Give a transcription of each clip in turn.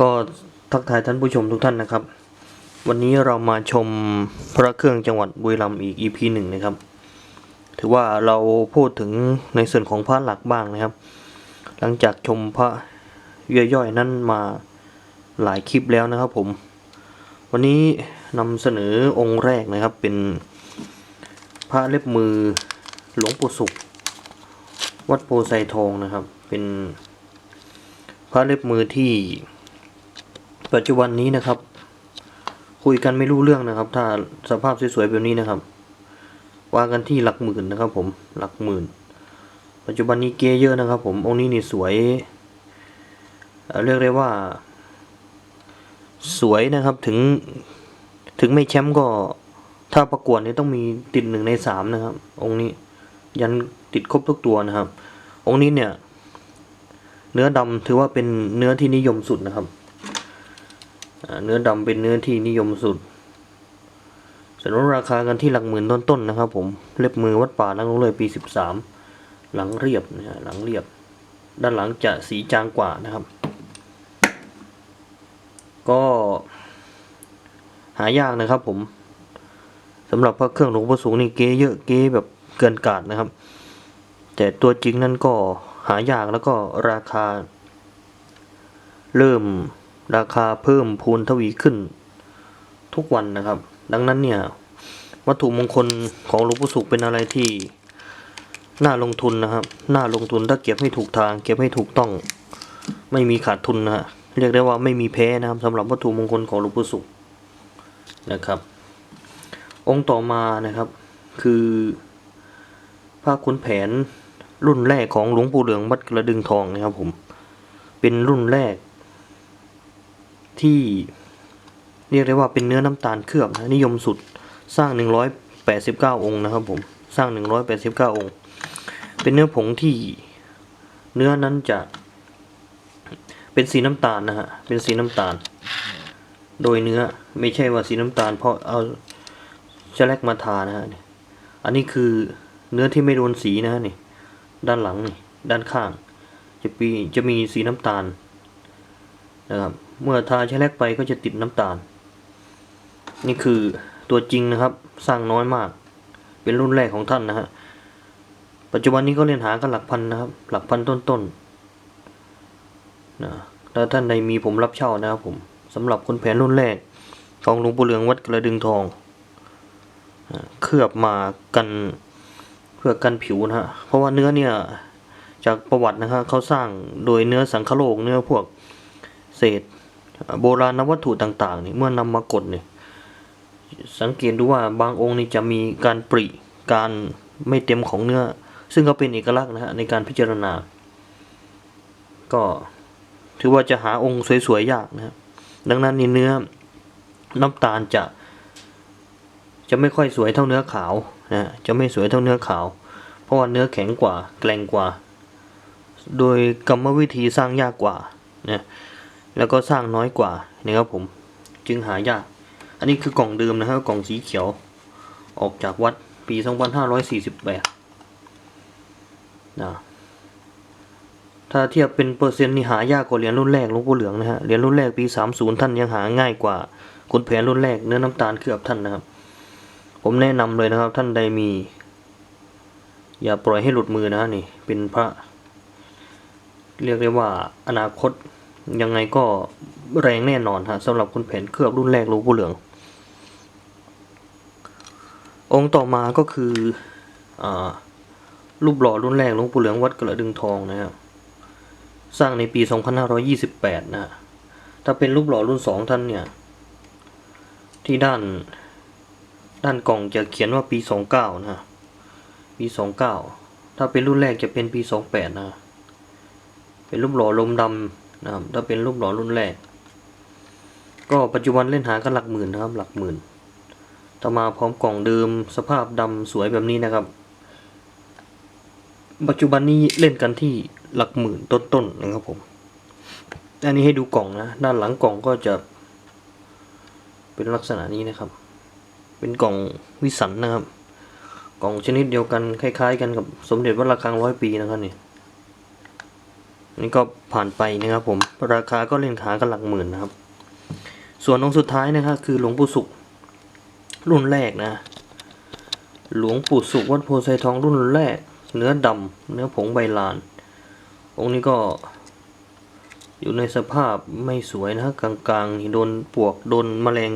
ก็ทักทายท่านผู้ชมทุกท่านนะครับ วันนี้เรามาชมพระเครื่องจังหวัดบุรีรัมย์อีก EP หนึ่งนะครับ ถือว่าเราพูดถึงในส่วนของพระหลักบ้างนะครับ หลังจากชมพระย่อยๆ นั้นมาหลายคลิปแล้วนะครับผม วันนี้นำเสนอองค์แรกนะครับเป็นพระเล็บมือหลวงปู่สุข วัดโพไซทองนะครับ เป็นพระเล็บมือที่ ปัจจุบันนี้นะครับ คุยกันไม่รู้เรื่องนะครับ ถ้าสภาพสวยๆแบบนี้นะครับวางกันที่หลักหมื่นนะครับ ผมหลักหมื่น ปัจจุบันนี้เกเยอะนะครับ ผมองค์นี้นี่สวยเรียกได้ว่า สวยนะครับถึงถึงไม่แชมป์ก็ถ้าประกวดนี่ต้องมีติดหนึ่งในสามนะครับ องค์นี้ ยันติดครบทุกตัวนะครับ องค์นี้เนี่ย เนื้อดำถือว่าเป็นเนื้อที่นิยมสุดนะครับ เนื้อดำเป็นเนื้อที่นิยมสุดสนุนราคากันที่หลักหมื่นต้นๆนะครับ ผม เล็บมือวัดป่านักลงเลยปีสิบสามหลังเรียบนะฮะหลังเรียบ ด้านหลังจะสีจางกว่านะครับ ก็หายากนะครับ ผมสำหรับพระเครื่องหลวงพ่อสูงนี่เก๊เยอะเก๊แบบเกินกาดนะครับ แต่ตัวจริงนั้นก็หายากแล้วก็ราคา เริ่ม ราคาเพิ่มพูนทวีขึ้น ทุกวันนะครับ ดังนั้นเนี่ย วัตถุมงคลของหลวงพ่อสุขเป็นอะไรที่น่าลงทุนนะครับ น่าลงทุนถ้าเก็บให้ถูกทาง เก็บให้ถูกต้อง ไม่มีขาดทุนนะฮะ เรียกได้ว่าไม่มีแพ้นะครับสำหรับวัตถุมงคลของหลวงพ่อสุขนะครับ องค์ต่อมานะครับ คือพระขุนแผนรุ่นแรกของหลวงปู่เหลืองวัดกระดึงทองนะครับผม เป็นรุ่นแรก ที่เรียกได้ว่าเป็นเนื้อน้ำตาลเคลือบนะนิยมสุดสร้าง 189 องค์นะครับผมสร้าง 189 องค์ เป็นเนื้อผงที่เนื้อนั้นจะ เป็นสีน้ำตาลนะฮะเป็นสีน้ำตาล โดยเนื้อไม่ใช่ว่าสีน้ำตาลเพราะเอาแชลกมาทานะฮะนี่อันนี้คือเนื้อที่ไม่โดนสีนะฮะนี่ด้านหลังนี่ด้านข้าง จะมีจะมีสีน้ำตาลนะครับ เมื่อทาแชลกไปก็จะติดน้ำตาล นี่คือตัวจริงนะครับ สร้างน้อยมาก เป็นรุ่นแรกของท่านนะฮะ ปัจจุบันนี้ก็เรียนหากันหลักพันนะครับ หลักพันต้นๆนะถ้าท่านใดมีผมรับเช่านะครับผมสำหรับคนแผนรุ่นแรก ของหลวงปู่เหลืองวัดกระดึงทอง เคลือบมากันเพื่อกันผิวนะฮะ เพราะว่าเนื้อเนี่ยจากประวัตินะฮะเขาสร้างโดยเนื้อสังคโลกเนื้อพวกเศษ โบราณวัตถุต่างๆนี่เมื่อนำมากดเนี่ยสังเกตดูว่าบางองค์นี่จะมีการปริการไม่เต็มของเนื้อ ซึ่งก็เป็นเอกลักษณ์นะฮะในการพิจารณา ก็ถือว่าจะหาองค์สวยๆยากนะครับดังนั้นนเนื้อน้ำตาลจะ จะไม่ค่อยสวยเท่าเนื้อขาวนะฮะจะไม่สวยเท่าเนื้อขาว เพราะว่าเนื้อแข็งกว่าแกร่งกว่า โดยกรรมวิธีสร้างยากกว่านะ แล้วก็สร้างน้อยกว่านะครับผม จึงหายาก อันนี้คือกล่องเดิมนะครับกล่องสีเขียว ออกจากวัดปี 2548นะถ้าเทียบเป็นเปอร์เซ็นต์นี่หายากกว่าเหรียญรุ่นแรกหลวงปู่เหลืองนะฮะเหรียญรุ่นแรกปี 30 ท่านยังหาง่ายกว่าคุณแผนรุ่นแรกเนื้อน้ำตาลเคลือบท่านนะครับ ผมแนะนำเลยนะครับ ท่านใดมี อย่าปล่อยให้หลุดมือนะนี่ เป็นพระ เรียกได้ว่าอนาคต ยังไงก็แรงแน่นอนฮะสำหรับคุณแผนเคลือบรุ่นแรกหลวงปู่เหลือง องค์ต่อมาก็คืออรูปหล่อรุ่นแรกหลวงปู่เหลืองวัดกระดึงทองนะครับสร้างในปี 2528 นะฮะถ้าเป็นรูปหล่อรุ่นสองท่านเนี่ย ที่ด้านด้านกล่องจะเขียนว่าปี 29นะฮะปี 29 ถ้าเป็นรุ่นแรกจะเป็นปี 28 นะ เป็นรูปหล่อลมดำ นะครับถ้าเป็นรูปหล่อรุ่นแรก ก็ปัจจุบันเล่นหากันหลักหมื่นนะครับ หลักหมื่นต่อมาพร้อมกล่องเดิมสภาพดำสวยแบบนี้นะครับ ปัจจุบันนี้เล่นกันที่หลักหมื่นต้นๆนะครับผม อันนี้ให้ดูกล่องนะ ด้านหลังกล่องก็จะ เป็นลักษณะนี้นะครับ เป็นกล่องวิสันนะครับ กล่องชนิดเดียวกันคล้าย ๆ กันกับสมเด็จวัดระฆังร้อยปีนะครับนี่ นี่ก็ผ่านไปนะครับผม ราคาก็เล่นขากันหลักหมื่นนะครับ ส่วนองค์สุดท้ายนะครับคือหลวงปู่สุข รุ่นแรกนะ หลวงปู่สุขวัดโพไซทองรุ่นแรก เนื้อดำเนื้อผงใบลาน องค์นี้ก็ อยู่ในสภาพไม่สวยนะฮะกลางๆนี่โดนปวกโดนแมลง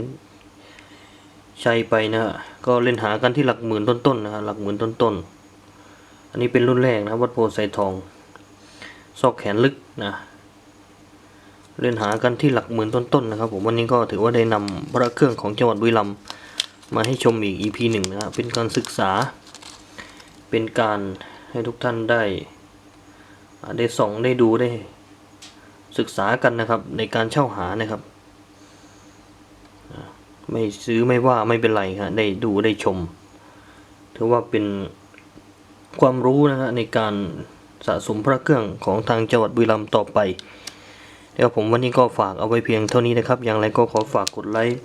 ใช้ไปนะก็เล่นหากันที่หลักหมื่นต้นๆนะฮะหลักหมื่นต้นๆอันนี้เป็นรุ่นแรกนะวัดโพไซทอง ซอกแขนลึกนะเล่นหากันที่หลักหมื่นต้นๆนะครับผมวันนี้ก็ถือว่าได้นำพระเครื่องของจังหวัดบุรีรัมย์มาให้ชมอีก EP หนึ่งนะครับเป็นการศึกษา เป็นการให้ทุกท่านได้ได้ส่องได้ดูได้ศึกษากันนะครับในการเช่าหานะครับ ไม่ซื้อไม่ว่าไม่เป็นไรครับได้ดูได้ชม ถือว่าเป็นความรู้นะฮะในการ สะสมพระเครื่องของทางจังหวัดบุรีรัมย์ต่อไปเดี๋ยวผมวันนี้ก็ฝากเอาไว้เพียงเท่านี้นะครับ อย่างไรก็ขอฝากกดไลค์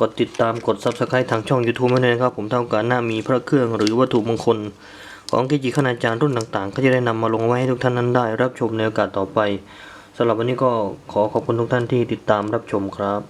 กดติดตาม กด Subscribe ทางช่อง YouTube ไว้เลยนะครับ ผมถ้ากาสหน้ามีพระเครื่องหรือวัตถุมงคล ของกิจิคณาจารย์รุ่นต่างๆ ก็จะได้นำมาลงไว้ให้ทุกท่านนั้นได้ รับชมในโอกาสต่อไปสำหรับวันนี้ก็ขอขอบคุณทุกท่านที่ติดตามรับชมครับ